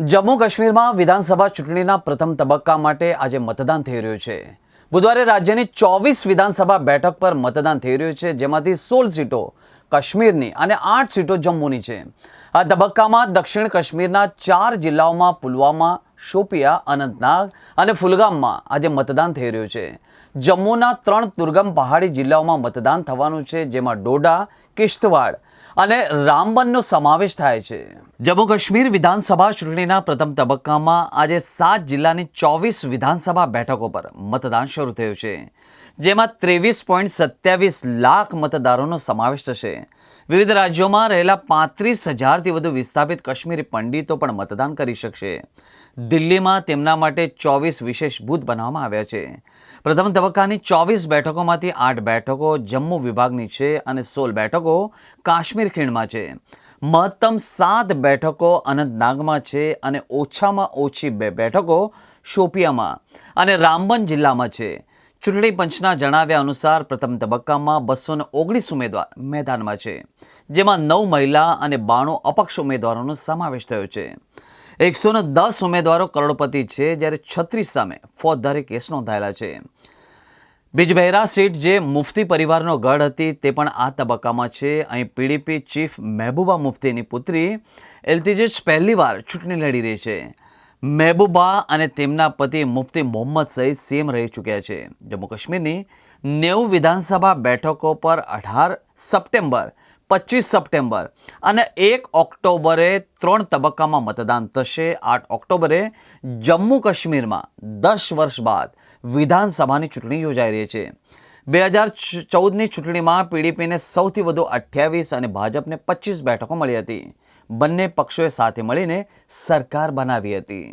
જમ્મુ કાશ્મીરમાં વિધાનસભા ચૂંટણીના પ્રથમ તબક્કા માટે આજે મતદાન થઈ રહ્યું છે. બુધવારે રાજ્યની ચોવીસ વિધાનસભા બેઠક પર મતદાન થઈ રહ્યું છે, જેમાંથી સોળ સીટો કાશ્મીરની અને આઠ સીટો જમ્મુની છે. આ તબક્કામાં દક્ષિણ કાશ્મીરના ચાર જિલ્લાઓમાં પુલવામા, શોપિયા, અનંતનાગ અને ફુલગામમાં આજે મતદાન થઈ રહ્યું છે. જમ્મુના ત્રણ દુર્ગમ પહાડી જિલ્લાઓમાં મતદાન થવાનું છે, જેમાં ડોડા, કિશ્તવાડ અને રામબનનો સમાવેશ થાય છે. જમ્મુ કાશ્મીર વિધાનસભા ચૂંટણીના પ્રથમ તબક્કામાં આજે સાત જિલ્લાની ચોવીસ વિધાનસભા બેઠકો પર મતદાન શરૂ થયું છે. જેમાં ત્રેવીસ પોઈન્ટ સત્યાવીસ લાખ મતદારોનો સમાવેશ થશે. વિવિધ રાજ્યોમાં રહેલા પાંત્રીસ હજારથી વધુ વિસ્થાપિત કાશ્મીરી પંડિતો પણ મતદાન કરી શકશે. દિલ્હીમાં તેમના માટે ચોવીસ વિશેષ બૂથ બનાવવામાં આવ્યા છે. પ્રથમ તબક્કાની ચોવીસ બેઠકોમાંથી આઠ બેઠકો જમ્મુ વિભાગની છે અને સોળ બેઠકો કાશ્મીર ખીણમાં છે. મહત્તમ સાત બેઠકો અનંતનાગમાં છે અને ઓછામાં ઓછી બે બેઠકો શોપિયામાં અને રામબન જિલ્લામાં છે. ચૂંટણી પંચના જણાવ્યા અનુસાર પ્રથમ તબક્કામાં બસો ઓગણીસ ઉમેદવાર મેદાનમાં છે, જેમાં નવ મહિલા અને બાણું અપક્ષ ઉમેદવારોનો સમાવેશ થયો છે. એકસો દસ ઉમેદવારો કરોડપતિ છે, જ્યારે છત્રીસ સામે ફોજદારી કેસ નોંધાયેલા છે. બિજબહેરા સીટ જે મુફતી પરિવારનો ગઢ હતી તે પણ આ તબક્કામાં છે. અહીં પીડીપી ચીફ મહેબૂબા મુફતીની પુત્રી એલતીજેજ પહેલીવાર ચૂંટણી લડી રહી છે. મહેબૂબા અને તેમના પતિ મુફતી મોહમ્મદ સઈદ સીએમ રહી ચૂક્યા છે. જમ્મુ કાશ્મીરની નેવું વિધાનસભા બેઠકો પર અઢાર સપ્ટેમ્બર પચીસ સપ્ટેમ્બર અને એક ઓક્ટોબરે ત્રણ તબક્કામાં મતદાન થશે. આઠ ઓક્ટોબરે જમ્મુ કાશ્મીરમાં દસ વર્ષ બાદ વિધાનસભાની ચૂંટણી યોજાઈ રહી છે. બે હજાર ચૌદની ચૂંટણીમાં પીડીપીને સૌથી વધુ અઠ્યાવીસ અને ભાજપને પચીસ બેઠકો મળી હતી. બંને પક્ષોએ સાથે મળીને સરકાર બનાવી હતી.